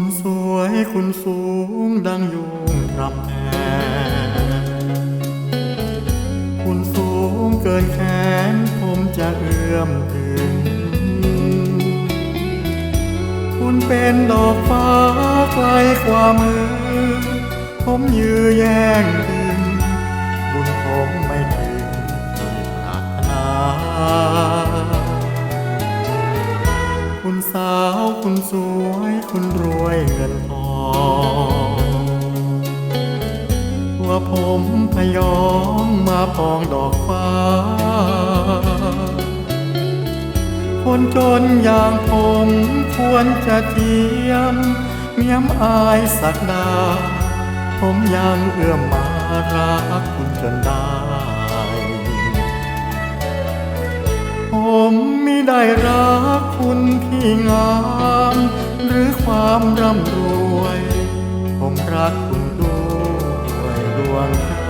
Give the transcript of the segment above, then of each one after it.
คุณสูงดังยุงรำแพคุณสูงเกินแขนผมจะเอื้อมถึง คุณเป็นดอกฟ้าไกลกว่ามือ ผมยื้อแย่งดึงบุญผม รวยเงินทองว่าผมพยอมมาปองดอกฟ้า คนจนอย่างผมควรจะเทียม เมียมอายสักดา ผมยังเอื้อมมารักคุณจนได้ผมไม่ได้รักคุณที่งาม ความร่ำรวย ผมรักคุณด้วยดวงใจ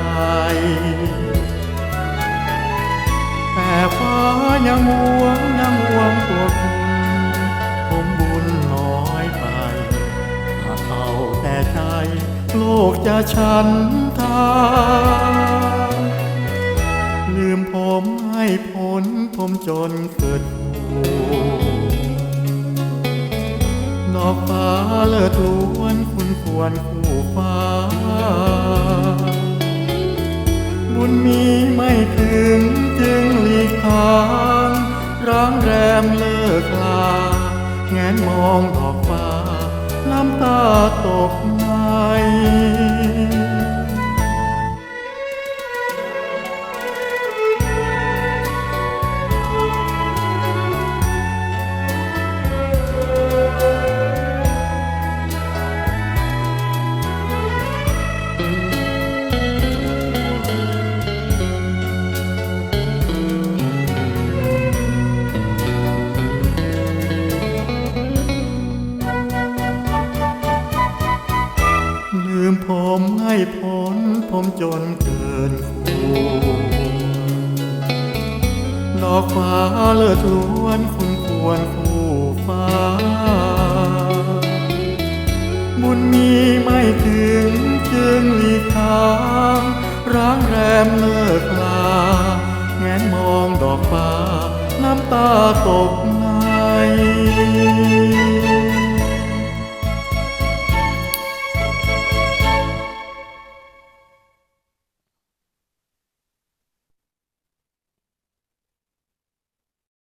แต่ฟ้ายังห่วงยังห่วงตัวคุณผมบุญน้อยไปถ้าเอาแต่ใจ โลกจะฉันทาลืมผมให้พ้นผมจนเกิดผูด อกฟ้าเลิศล้วนคุณควรคู่ฟ้า บุญมีไม่ถึงจึงหลีกทางร้างแรมเลิกลา แงนมองดอกฟ้า น้ำตาตกในลื พ้นผมจนเกินคู่ดอกฟ้าเลิศล้วนคุณควรคู่ฟ้า บุญมีไม่ถึงจึงหลีกทางร้างแรมเลิกลา แงนมองดอกฟ้า น้ำตาตก